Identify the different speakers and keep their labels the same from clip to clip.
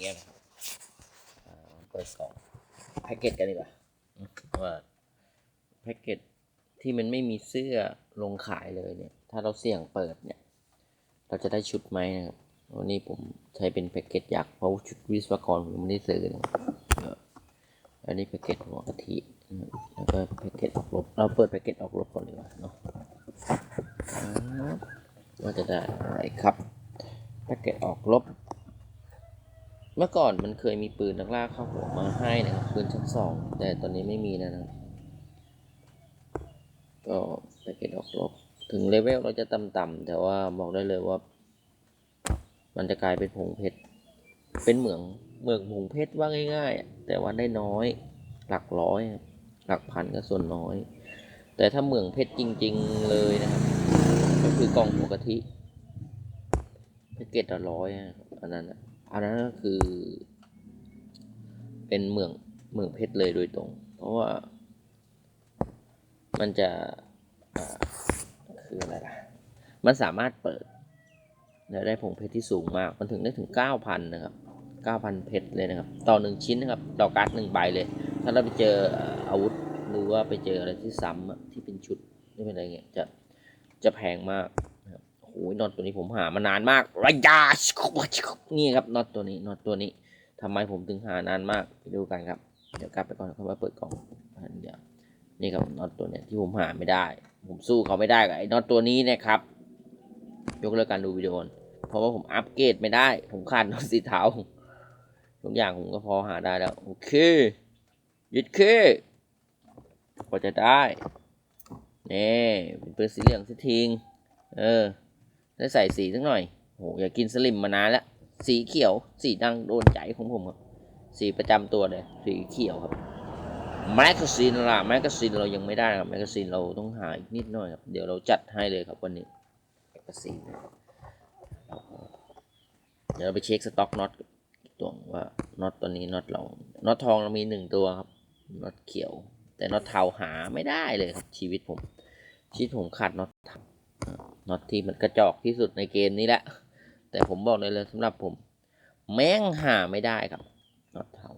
Speaker 1: เงี้ยนะครับเปิดกล่องแพ็กเกจกันดีกว่าว่าแพ็กเกจที่มันไม่มีเสื้อลงขายเลยเนี่ย ถ้าเราเสี่ยงเปิดเนี่ย เราจะได้ชุดไหมนะครับวันนี้ผมใช้เป็นแพ็กเกจยักษ์เพราะชุดวิศวกรผมไม่ได้ซื้อนะครับเอออันนี้แพ็กเกจหัวกะทิแล้วก็แพ็กเกจออกรบเราเปิดแพ็กเกจออกรบก่อนดีกว่าเนาะครับว่าจะได้อะไรครับแพ็กเกจออกรบ เมื่อก่อนมันเคยมีปืนนักล่าเข้าหัวมาให้นะครับปืนชั้นสองแต่ตอนนี้ไม่มีแล้วนะครับก็แพ็กเกจออกรบถึงเลเวลเราจะต่ำๆแต่ว่าบอกได้เลยว่า มันจะกลายเป็นผงเพชรเป็นเหมืองเหมืองผงเพชรว่าง่าย ๆ แต่ว่าได้น้อยหลักร้อย หลักพันก็ส่วนน้อย แต่ถ้าเหมืองเพชรจริง ๆเลยนะครับ ก็คือกล่องหัวกะทิแพ็กเกจละร้อยอันนั้นอะ อันนั้นก็คือ เป็นเหมืองเหมืองเพชรเลยโดยตรง เพราะว่า มันจะคืออะไรล่ะ มันสามารถเปิดแล้วได้ผงเพชรที่สูงมาก มันถึงได้ถึง 9,000 นะครับ 9,000 เพชรเลยนะครับ ต่อหนึ่งชิ้นนะครับ ต่อการ์ดหนึ่งใบเลย ถ้าเราไปเจออาวุธหรือว่าไปเจออะไรที่ซ้ำที่เป็นชุดที่เป็นอะไรเงี้ย จะจะแพงมาก โอ้ยน็อตตัวนี้ผมหามานานมากระยานี่ครับน็อตตัวนี้น็อตตัวนี้ทำไมผมถึงหานานมากไปดูกันครับ เดี๋ยวกลับไปก่อนเขามาเปิดกล่องอันเดียวนี่ครับน็อตตัวเนี้ยที่ผมหาไม่ได้ ผมสู้เขาไม่ได้กับไอ้น็อตตัวนี้นะครับ ยกเลิกการดูวิดีโอเพราะว่าผมอัปเกรดไม่ได้ ผมขาดน็อตสีเทาทุกอย่างผมก็พอหาได้แล้ว โอเคยึดเคพอจะได้นี่เป็นปืนสีเหลืองสีทิง เออ ได้ใส่สีสักหน่อยโหอยากกินสลิมมานานแล้วสีเขียว สีดังโดนใจของผมครับ สีประจำตัวเลย สีเขียวครับแมกกาซีนล่ะแมกกาซีนเรายังไม่ได้ครับแมกกาซีนเราต้องหาอีกนิดหน่อยครับ เดี๋ยวเราจัดให้เลยครับวันนี้แมกกาซีนเดี๋ยวเราไปเช็คสต็อกน็อตตัวว่าน็อตตัวนี้น็อตเราน็อตทองเรามีหนึ่งตัวครับน็อตเขียว แต่น็อตเทาหาไม่ได้เลยครับชีวิตผม ชีวิตผมขาดน็อตเทา น็อตที่มันกระจอกที่สุดในเกมนี้แหละ แต่ผมบอกเลยเลยสำหรับผม แม่งหาไม่ได้ครับน็อตเทา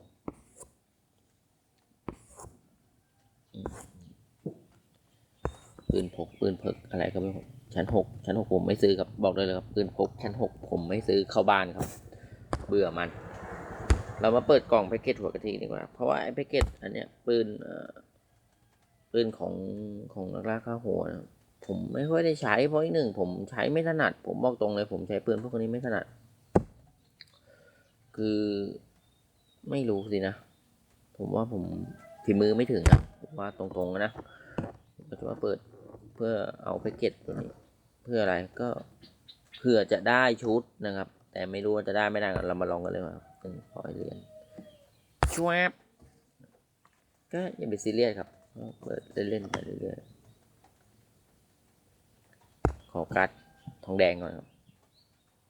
Speaker 1: ปืนพกปืนเพิกอะไรก็ไม่รู้ชั้นหกชั้นหกผมไม่ซื้อครับบอกได้เลยครับปืนพกชั้นหกผมไม่ซื้อเข้าบ้านครับ เบื่อมัน เรามาเปิดกล่องแพ็กเกจหัวกะทิดีกว่า เพราะว่าไอ้แพ็กเกจอันเนี้ยปืนปืนของของนักล่าข้าหัวนะ ผมไม่ค่อยได้ใช้เพราะอีกหนึ่งผมใช้ไม่ถนัด ผมบอกตรงเลยผมใช้ปืนพวกนี้ไม่ถนัด คือไม่รู้สินะ ผมว่าผมฝีมือไม่ถึงอะผมว่าตรงๆนะก็จะมาเปิดเพื่อเอาแพ็กเกจตัวนี้ เพื่ออะไรก็เพื่อจะได้ชุดนะครับ แต่ไม่รู้ว่าจะได้ไม่ได้เรามาลองกันเลยว่าเป็นพอยเรียนชวบก็อย่าไปซีเรียสครับเปิดเล่นๆไปเรื่อยๆ ขอกัดทองแดงก่อนครับ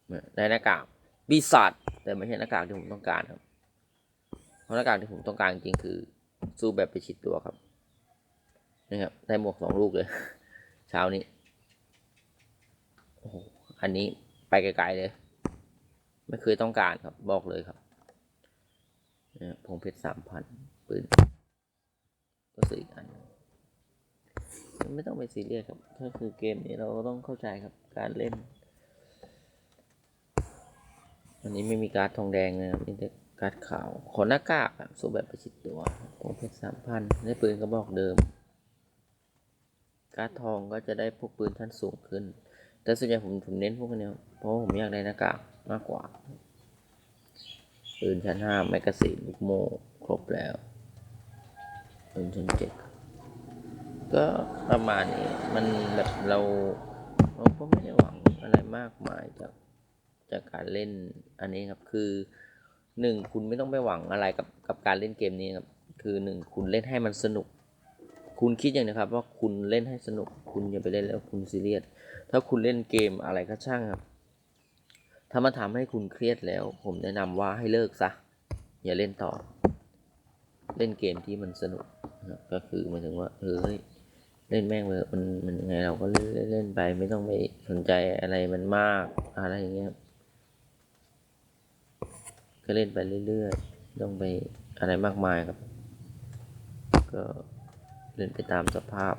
Speaker 1: เนี่ยได้หน้ากากปีศาจแต่ไม่ใช่หน้ากากที่ผมต้องการครับ เพราะหน้ากากที่ผมต้องการจริงคือสู้แบบไปชิดตัวครับนี่ครับได้หมวกสองลูกเลยเช้านี้โอ้โหอันนี้ไปไกลๆเลย ไม่เคยต้องการครับบอกเลยครับเนี่ยพเพชรสามพันปืนก็ซื้ออีกอัน หนึ่งไม่ต้องไปซีเรียสครับ ก็คือเกมนี้เราก็ต้องเข้าใจครับ การเล่น อันนี้ไม่มีการ์ดทองแดงนะครับมีแต่การ์ดขาว ขอหน้ากากสู้แบบประชิดตัวพงเพชรสามพันได้ปืนกระบอกเดิม การ์ดทองก็จะได้พวกปืนชั้นสูงขึ้น แต่ส่วนใหญ่ผมผมเน้นพวกนี้เพราะผมอยากได้หน้ากากมากกว่า ปืนชั้นห้าแมกกาซีนลูกโม่ครบแล้วปืนชั้นเจ็ด ก็ประมาณนี้มันแบบเราเราก็ไม่ได้หวังอะไรมากมายจากจากการเล่นอันนี้ครับคือหนึ่งคุณไม่ต้องไปหวังอะไรกับกับการเล่นเกมนี้ครับคือหนึ่งคุณเล่นให้มันสนุก คุณคิดอย่างนะครับ ว่าคุณเล่นให้สนุก คุณอย่าไปเล่นแล้วคุณซีเรียสถ้าคุณเล่นเกมอะไรก็ช่างครับถ้ามันทำให้คุณเครียดแล้ว ผมแนะนำว่าให้เลิกซะอย่าเล่นต่อ เล่นเกมที่มันสนุกก็คือหมายถึงว่าเฮ้ย เล่นแม่งเลยมันมันยังไงเราก็เล่นเล่นไปไม่ต้องไปสนใจอะไรมันมากอะไรอย่างเงี้ยก็เล่นไปเรื่อยๆต้องไปอะไรมากมายครับ ก็เล่นไปตามสภาพ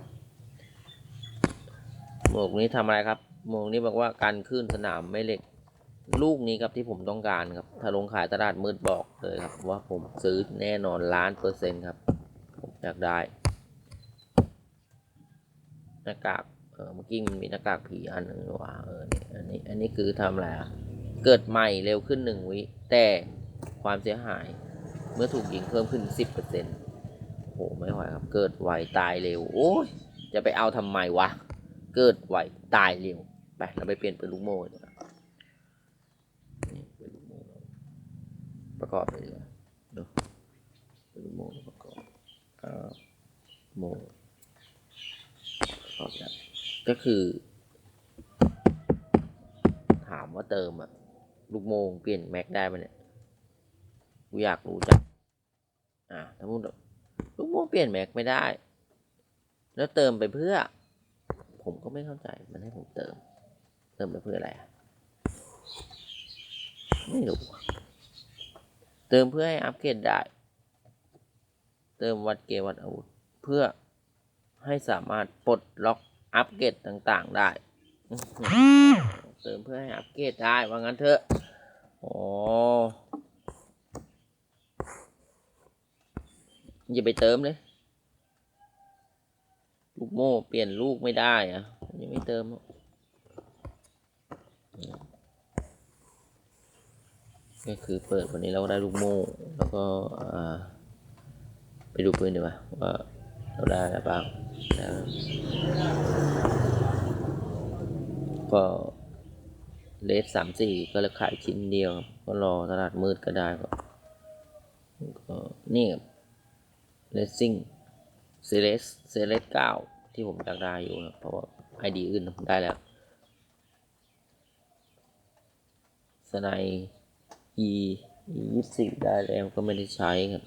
Speaker 1: หมวกนี้ทำอะไรครับ หมวกนี้บอกว่าการขึ้นสนามไม่เหล็ก ลูกนี้ครับที่ผมต้องการครับ ถ้าลงขายตลาดมืดบอกเลยครับ ว่าผมซื้อแน่นอนล้านเปอร์เซ็นต์ครับ ผมอยากได้ หน้ากากเออเมื่อกี้มันมีหน้ากากผีอันหนึ่งว่าเออเนี่ยอันนี้อันนี้คือทำอะไรอะเกิดใหม่เร็วขึ้นหนึ่งวิแต่ความเสียหายเมื่อถูกยิงเพิ่มขึ้นสิบเปอร์เซ็นต์โหไม่ไหวครับเกิดไวตายเร็วโอ้ยจะไปเอาทำไมวะเกิดไวตายเร็วไปเราไปเปลี่ยนปืนลูกโม่ดีกว่านี่ปืนลูกโม่เราประกอบเลยดีกว่าเนอะปืนลูกโม่ประกอบอ่าโม่ กอบแล้วก็คือ ถามว่าเติมอะลูกโมงเปลี่ยนแม็กได้ไหมเนี่ยกูอยากรู้จักอ่าถ้าพูดลูกโมงเปลี่ยนแม็กไม่ได้ แล้วเติมไปเพื่อ ผมก็ไม่เข้าใจมันให้ผมเติม เติมไปเพื่ออะไรอะไม่รู้เติมเพื่อให้อัปเกรดได้ เติมวัดเกวัดอาวุธ เพื่อ ให้สามารถปลดล็อกอัปเกรดต่างๆ ได้อื้อหือเติมเพื่อให้อัปเกรดได้ ว่างั้นเถอะอ๋ออย่าไปเติมเลย ลูกโม่เปลี่ยนลูกไม่ได้อะยังไม่เติมหรอกก็คือเปิดวันนี้เราก็ได้ลูกโม่แล้วก็อ่าไปดูปืนดีกว่าว่าเราได้อะไรบ้างแล้ว ก็เลสสามสี่ก็เลยขายชิ้นเดียว ก็รอตลาดมืดก็ได้ก็นี่ครับเลสซิ่งเซเลสเซเลสเก้าที่ผมอยากได้อยู่นะเพราะว่าไอดีอื่นผมได้แล้วสไน e e ยี่สิบได้แล้วก็ไม่ได้ใช้ครับ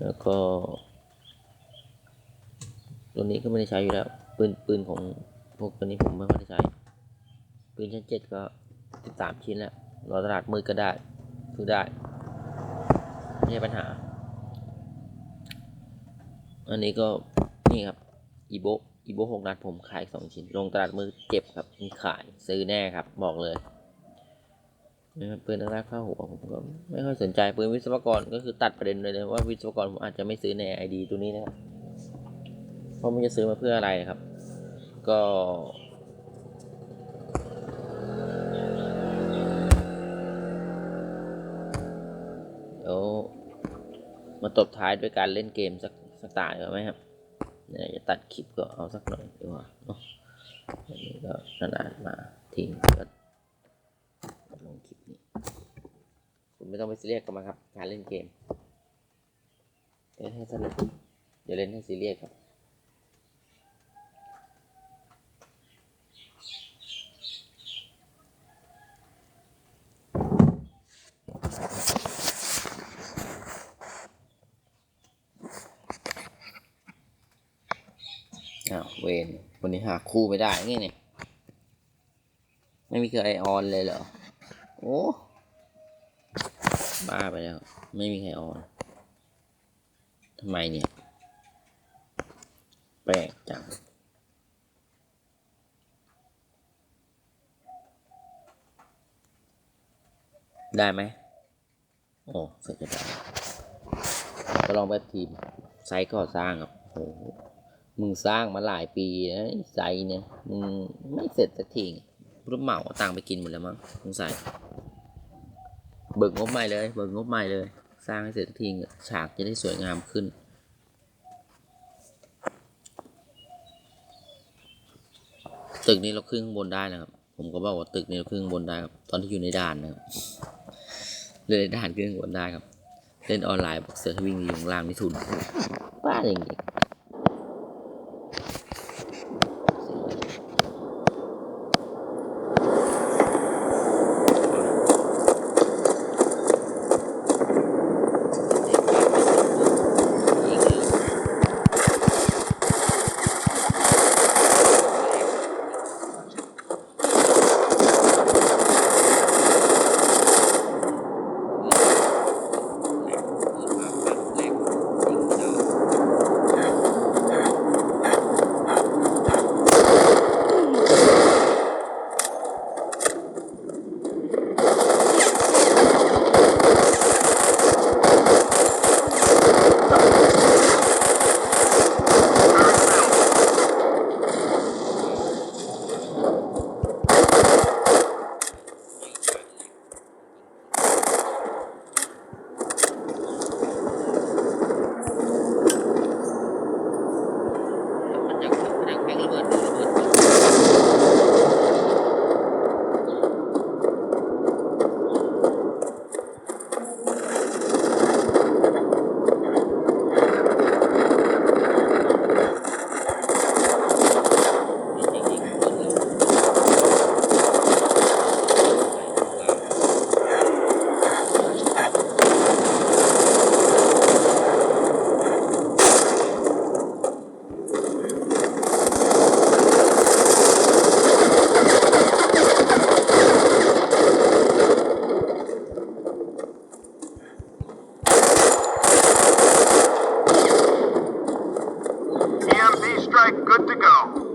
Speaker 1: แล้วก็ ตัวนี้ก็ไม่ได้ใช้อยู่แล้ว ปืนปืนของพวกตัวนี้ผมไม่ค่อยได้ใช้ ปืนชั้นเจ็ดก็สิบสามชิ้นแล้วรอตลาดมืดก็ได้ซื้อได้ ไม่ใช่ปัญหา อันนี้ก็นี่ครับอีโบอีโบหกนัดผมขายสองชิ้น ลงตลาดมือเจ็บครับมีขายซื้อแน่ครับ บอกเลยนะครับปืนแรกเข้าหัวผมก็ไม่ค่อยสนใจปืนวิศวกรก็คือตัดประเด็นเลยนะว่าวิศวกรผมอาจจะไม่ซื้อในไอดีตัวนี้นะครับ เพราะมันจะซื้อมาเพื่ออะไรครับ ก็ เดี๋ยวมาตบท้ายด้วยการเล่นเกมสักสักตาดีกว่าไหมครับเนี่ยจะตัดคลิปก็เอาสักหน่อยดีกว่าเนาะอันนี้ก็นานๆมาทิ้งก็ลงคลิปนี้คุณไม่ต้องไปซีเรียสกับมันครับ การเล่นเกมเล่นให้สนุกอย่าเล่นให้ซีเรียสครับ อ้าวเวนวันนี้หาคู่ไม่ได้ไงเนี่ย ไม่มีเครื่องไอออนเลยเหรอ โอ้บ้าไปแล้ว ไม่มีใครออนทำไมเนี่ย แปลกจังได้ไหม โอ้เสร็จจะได้ก็ลองแบบทีม ไซต์ก่อสร้างครับโอ้ มึงสร้างมาหลายปีนะไอ้ไซต์เนี่ยมึงไม่เสร็จสักทีรู้เหมาเอางไปกินหมดแล้วมั้งสงสัยเบิกงบใหม่เลย เบิกงบใหม่เลย สร้างให้เสร็จสักทีฉากจะได้สวยงามขึ้นตึกนี้เราขึ้นข้างบนได้นะครับ ผมก็บอกว่าตึกนี้เราขึ้นข้างบนได้ครับ ตอนที่อยู่ในด่านนะครับเลยนด่านขึ้นข้างบนได้ครับ เล่นออนไลน์บอกเสือให้วิ่งอยู่ข้างล่างนี่ทุนบ้าจริง Good to go.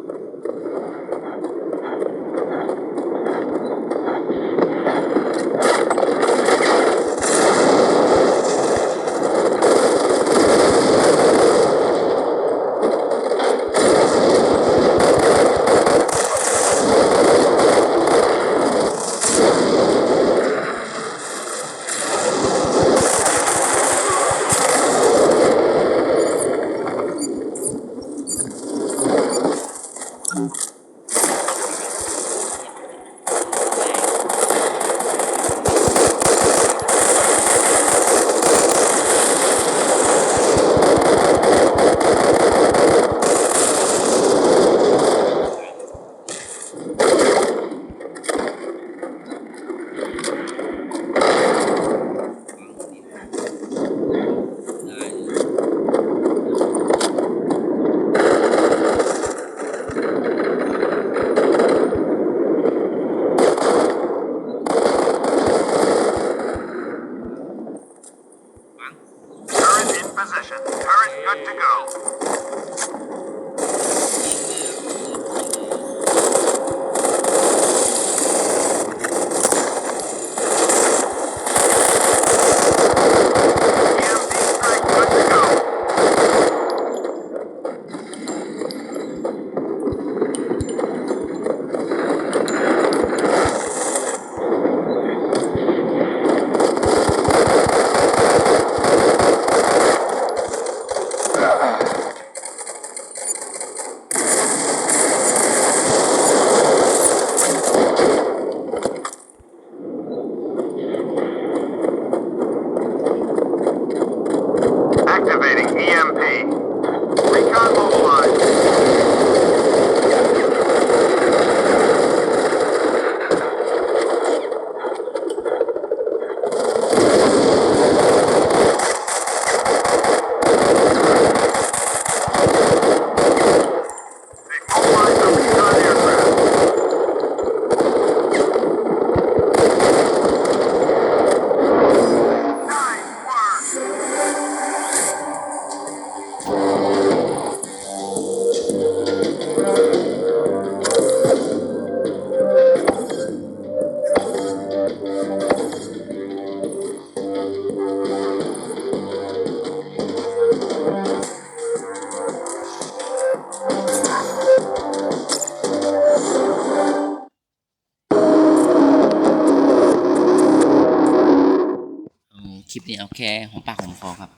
Speaker 1: ปนี้เอาแค่หอมปากหอมคอครับ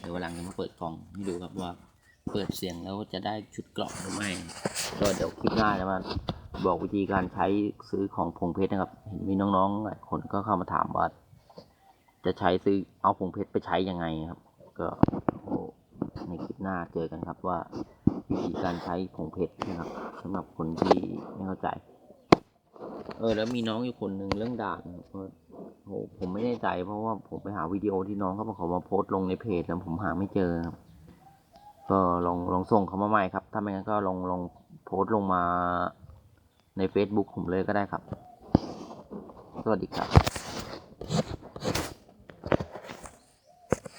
Speaker 1: เดี๋ยววันหลังจะมาเปิดกล่องให้ดูครับว่าเปิดเสียงแล้วจะได้ชุดเกราะหรือไม่ก็เดี๋ยวคลิปหน้าจะมาบอกวิธีการใช้ซื้อของพงเพชรนะครับเห็นมีน้องๆหลายคนก็เข้ามาถามว่า จะใช้ซื้อเอาพงเพชรไปใช้ยังไงครับ ก็ในคลิปหน้าเจอกันครับว่าวิธีการใช้ผงเพชรนะครับสำหรับคนที่ไม่เข้าใจ เออแล้วมีน้องอยู่คนหนึ่งเรื่องด่านก็ ผมไม่แน่ใจเพราะว่าผมไปหาวิดีโอที่น้องเขาบอกเขามาโพสต์ลงในเพจแล้วผมหาไม่เจอครับ ก็ลองลองส่งเขามาใหม่ครับ ถ้าไม่งั้นก็ลองลองโพสต์ลงมาใน Facebook ผมเลยก็ได้ครับ สวัสดีครับ